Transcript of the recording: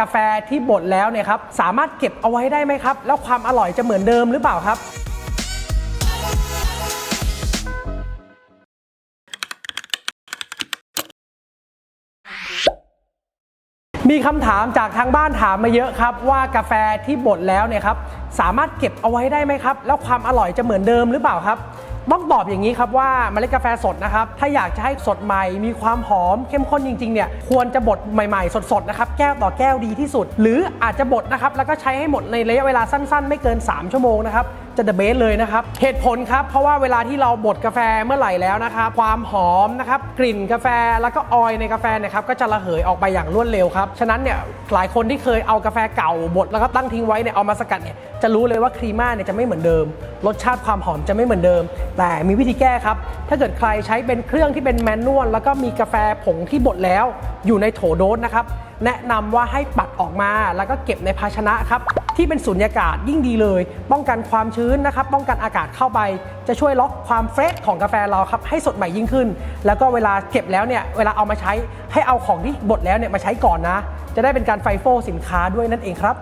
กาแฟที่บดแล้วเนี่ยครับสามารถเก็บเอาไว้ได้ไหมครับ แล้วความอร่อยจะเหมือนเดิมหรือเปล่าครับ มีคำถามจากทางบ้านถามมาเยอะครับ ว่ากาแฟที่บดแล้วเนี่ยครับสามารถเก็บเอาไว้ได้ไหมครับ แล้วความอร่อยจะเหมือนเดิมหรือเปล่าครับ ต้องตอบอย่างนี้ครับว่าเมล็ดกาแฟสดนะครับ ถ้าอยากจะให้สดใหม่มีความหอมเข้มข้นจริงๆเนี่ยควรจะบดใหม่ๆ สดๆนะครับแก้วต่อแก้วดีที่สุด หรืออาจจะบดนะครับแล้วก็ใช้ให้หมดในระยะเวลาสั้นๆ ไม่เกิน 3 ชั่วโมงนะครับจะเดอะเบสเลยนะครับเหตุผลครับเพราะว่าเวลาที่เราบดกาแฟเมื่อไหร่แล้วนะครับความหอมนะครับกลิ่นกาแฟแล้วก็ออยในกาแฟนะครับก็จะระเหยออกไปอย่างรวดเร็วครับฉะนั้นเนี่ยหลายคนที่เคยเอากาแฟเก่าบดแล้วก็ตั้งทิ้งไว้เนี่ยเอามาสกัดเนี่ย จะรู้เลยว่าครีม่าเนี่ยจะไม่เหมือนเดิม รสชาติความหอมจะไม่เหมือนเดิม แต่มีวิธีแก้ครับ ถ้าเกิดใครใช้เป็นเครื่องที่เป็นแมนนวลแล้วก็มีกาแฟผงที่บดแล้ว อยู่ในโถโดสนะครับ แนะนำว่าให้ปัดออกมาแล้วก็เก็บในภาชนะครับ ที่เป็นสุญญากาศยิ่งดีเลย ป้องกันความชื้นนะครับ ป้องกันอากาศเข้าไป จะช่วยล็อกความเฟรชของกาแฟเราครับให้สดใหม่ยิ่งขึ้น แล้วก็เวลาเก็บแล้วเนี่ยเวลาเอามาใช้ให้เอาของที่บดแล้วเนี่ยมาใช้ก่อนนะ จะได้เป็นการไฟโฟสินค้าด้วยนั่นเองครับ